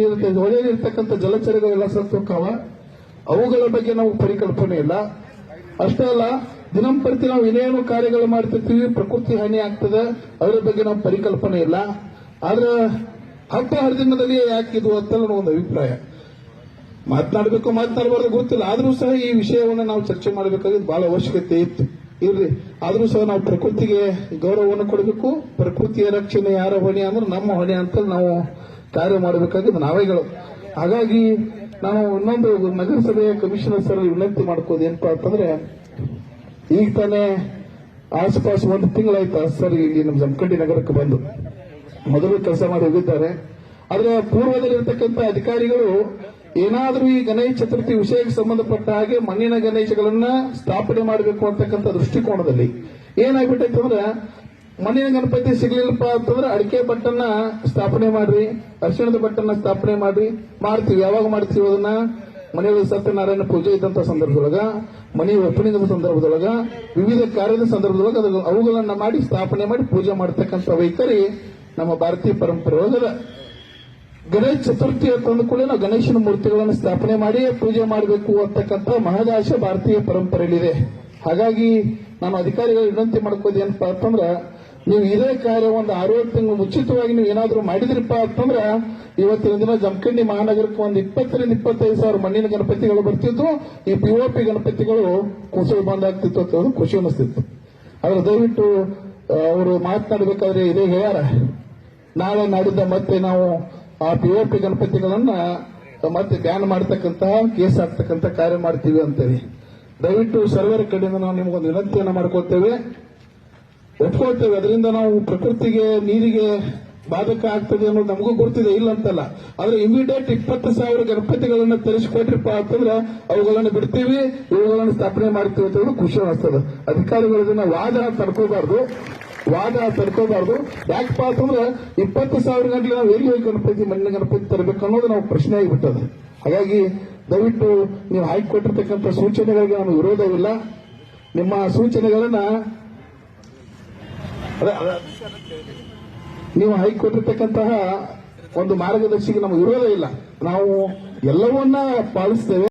ನೀರುತ್ತೆ ಹೊಳೆಯಲ್ಲಿರ್ತಕ್ಕಂಥ ಜಲಚರಗಳೆಲ್ಲ ಸತ್ತೋಕ್ಕಾವ ಅವುಗಳ ಬಗ್ಗೆ ನಾವು ಪರಿಕಲ್ಪನೆ ಇಲ್ಲ. ಅಷ್ಟೇ ಅಲ್ಲ ದಿನಂಪ್ರತಿ ನಾವು ಏನೇನು ಕಾರ್ಯಗಳು ಮಾಡ್ತಿರ್ತೀವಿ, ಪ್ರಕೃತಿ ಹಾನಿ ಆಗ್ತದೆ, ಅದರ ಬಗ್ಗೆ ನಾವು ಪರಿಕಲ್ಪನೆ ಇಲ್ಲ. ಆದ್ರೆ ಹಬ್ಬ ಹರಿದಿನದಲ್ಲಿ ಯಾಕೆ ಇದು ಅಂತ ನನ್ನ ಒಂದು ಅಭಿಪ್ರಾಯ. ಮಾತನಾಡಬೇಕು ಮಾತನಾಡಬಾರ್ದು ಗೊತ್ತಿಲ್ಲ. ಆದರೂ ಸಹ ಈ ವಿಷಯವನ್ನು ನಾವು ಚರ್ಚೆ ಮಾಡಬೇಕಾಗಿದ್ದು ಬಹಳ ಅವಶ್ಯಕತೆ ಇತ್ತು. ಇರ್ರಿ ಆದರೂ ಸಹ ನಾವು ಪ್ರಕೃತಿಗೆ ಗೌರವವನ್ನು ಕೊಡಬೇಕು. ಪ್ರಕೃತಿಯ ರಕ್ಷಣೆ ಯಾರ ಹೊಣೆ ಅಂದ್ರೆ ನಮ್ಮ ಹೊಣೆ ಅಂತ ನಾವು ಕಾರ್ಯ ಮಾಡಬೇಕಾಗಿದ್ದು ನಾವೇಗಳು. ಹಾಗಾಗಿ ನಾವು ಇನ್ನೊಂದು ನಗರಸಭೆಯ ಕಮಿಷನರ್ ಸರ್ ವಿನಂತಿ ಮಾಡ್ಕೋದು ಏನಪ್ಪಾ ಅಂತಂದ್ರೆ, ಈಗ ತಾನೇ ಆಸ್ಪಾಸ್ ಒಂದು ತಿಂಗಳಾಯ್ತು ಸರ್ ಇಲ್ಲಿ ನಮ್ಮ ಜಮಖಂಡಿ ನಗರಕ್ಕೆ ಬಂದು. ಮೊದಲು ಕೆಲಸ ಮಾಡಿ ಹೋಗಿದ್ದಾರೆ. ಆದ್ರೆ ಪೂರ್ವದಲ್ಲಿರ್ತಕ್ಕಂಥ ಅಧಿಕಾರಿಗಳು ಏನಾದರೂ ಈ ಗಣೇಶ ಚತುರ್ಥಿ ವಿಷಯಕ್ಕೆ ಸಂಬಂಧಪಟ್ಟ ಹಾಗೆ ಮಣ್ಣಿನ ಗಣೇಶಗಳನ್ನ ಸ್ಥಾಪನೆ ಮಾಡಬೇಕು ಅಂತಕ್ಕಂಥ ದೃಷ್ಟಿಕೋನದಲ್ಲಿ ಏನಾಗ್ಬಿಟ್ಟೈತೆ ಅಂದ್ರೆ ಮಣ್ಣಿನ ಗಣಪತಿ ಸಿಗ್ಲಿಲ್ಲಪ್ಪ ಅಂತಂದ್ರೆ ಅಡಿಕೆ ಬಟ್ಟನ್ನ ಸ್ಥಾಪನೆ ಮಾಡ್ರಿ, ಅರಿಶಿಣದ ಬಟ್ಟನ್ನ ಸ್ಥಾಪನೆ ಮಾಡ್ರಿ, ಮಾಡ್ತೀವಿ. ಯಾವಾಗ ಮಾಡ್ತೀವಿ ಅದನ್ನ? ಮನೆಯೊಳಗೆ ಸತ್ಯನಾರಾಯಣ ಪೂಜೆ ಇದ್ದಂತ ಸಂದರ್ಭದೊಳಗ ಮನೆಯ ಓಪನಿಂಗ್ ಸಂದರ್ಭದೊಳಗ, ವಿವಿಧ ಕಾರ್ಯದ ಸಂದರ್ಭದೊಳಗ ಅವುಗಳನ್ನ ಮಾಡಿ ಸ್ಥಾಪನೆ ಮಾಡಿ ಪೂಜೆ ಮಾಡತಕ್ಕಂತ ವೈಖರಿ ನಮ್ಮ ಭಾರತೀಯ ಪರಂಪರೆ ಒಳಗದ ಗಣೇಶ ಚತುರ್ಥಿ ತಂದ ಕೂಡ ನಾವು ಗಣೇಶನ ಮೂರ್ತಿಗಳನ್ನು ಸ್ಥಾಪನೆ ಮಾಡಿ ಪೂಜೆ ಮಾಡಬೇಕು ಅಂತಕ್ಕಂಥ ಮಹದಾಶ ಭಾರತೀಯ ಪರಂಪರೆಯಲ್ಲಿದೆ. ಹಾಗಾಗಿ ನಾನು ಅಧಿಕಾರಿಗಳು ವಿನಂತಿ ಮಾಡ್ಕೋದೇನಪ್ಪ ಅಂತಂದ್ರ ನೀವು ಇದೇ ಕಾರ್ಯ ಒಂದು ಅರವತ್ತು ತಿಂಗಳು ಮುಂಚಿತವಾಗಿ ನೀವು ಏನಾದರೂ ಮಾಡಿದ್ರಪ್ಪ ಅಂತಂದ್ರೆ, ಇವತ್ತಿನ ದಿನ ಜಮಖಂಡಿ ಮಹಾನಗರಕ್ಕೆ ಒಂದು ಇಪ್ಪತ್ತರಿಂದ ಇಪ್ಪತ್ತೈದು ಸಾವಿರ ಮಣ್ಣಿನ ಗಣಪತಿಗಳು ಬರ್ತಿದ್ವು ಈ ಪಿಒಪಿ ಗಣಪತಿಗಳು ಕುಸಲು ಬಂದಾಗ್ತಿತ್ತು ಅಂತ ಖುಷಿ ಅನಿಸ್ತಿತ್ತು ಆದ್ರೆ ದಯವಿಟ್ಟು ಅವರು ಮಾತನಾಡಬೇಕಾದ್ರೆ ಇದೇ ಹೇಳ್ಯಾರ. ನಾಳೆ ನಾಡಿದ್ದ ಮತ್ತೆ ನಾವು ಆ ಪಿಒಪಿ ಗಣಪತಿಗಳನ್ನ ಮತ್ತೆ ಬ್ಯಾನ್ ಮಾಡತಕ್ಕಂತಹ, ಕೇಸ್ ಹಾಕ್ತಕ್ಕಂಥ ಕಾರ್ಯ ಮಾಡ್ತೀವಿ ಅಂತೇಳಿ. ದಯವಿಟ್ಟು ಸರ್ವರ ಕಡೆಯಿಂದ ನಾವು ನಿಮಗೊಂದು ವಿನಂತಿಯನ್ನು ಮಾಡ್ಕೊಳ್ತೇವೆ ಒಪ್ಕೊಳ್ತೇವೆ ಅದರಿಂದ ನಾವು ಪ್ರಕೃತಿಗೆ, ನೀರಿಗೆ ಬಾಧಕ ಆಗ್ತದೆ ಅನ್ನೋದು ನಮಗೂ ಗೊತ್ತಿದೆ ಇಲ್ಲ ಅಂತಲ್ಲ. ಆದ್ರೆ ಇಮಿಡಿಯೇಟ್ ಇಪ್ಪತ್ತು ಸಾವಿರ ಗಣಪತಿಗಳನ್ನ ತರಿಸಿಕೊಟ್ರಿಪ್ಪ ಅಂತಂದ್ರೆ ಅವುಗಳನ್ನು ಬಿಡ್ತೀವಿ, ಇವುಗಳನ್ನು ಸ್ಥಾಪನೆ ಮಾಡ್ತೀವಿ ಅಂತ ಹೇಳಿ ಖುಷಿ ಅನಿಸ್ತದೆ. ಅಧಿಕಾರಿಗಳು ಇದನ್ನ ವಾದ ತಡ್ಕೋಬಾರ್ದು. ವಾದ ತಡ್ಕೋಬಾರ್ದು. ಯಾಕಪ್ಪ ಅಂತಂದ್ರೆ ಇಪ್ಪತ್ತು ಸಾವಿರ ಗಂಟೆ ನಾವು ಎಲ್ಲಿ ಗಣಪತಿ, ಮಣ್ಣಿನ ಗಣಪತಿ ತರಬೇಕು ಅನ್ನೋದು ನಾವು ಪ್ರಶ್ನೆ ಆಗಿಬಿಟ್ಟದೆ. ಹಾಗಾಗಿ ದಯವಿಟ್ಟು ನೀವು ಹಾಕಿಕೊಟ್ಟಿರ್ತಕ್ಕಂಥ ಸೂಚನೆಗಳಿಗೆ ನಾನು ವಿರೋಧವಿಲ್ಲ. ನಿಮ್ಮ ಸೂಚನೆಗಳನ್ನ ನೀವು ಹೈಕೊಟ್ಟಿರ್ತಕ್ಕಂತಹ ಒಂದು ಮಾರ್ಗದರ್ಶಿಗೆ ನಮಗೆ ವಿರೋಧ ಇಲ್ಲ. ನಾವು ಎಲ್ಲವನ್ನ ಪಾಲಿಸ್ತೇವೆ.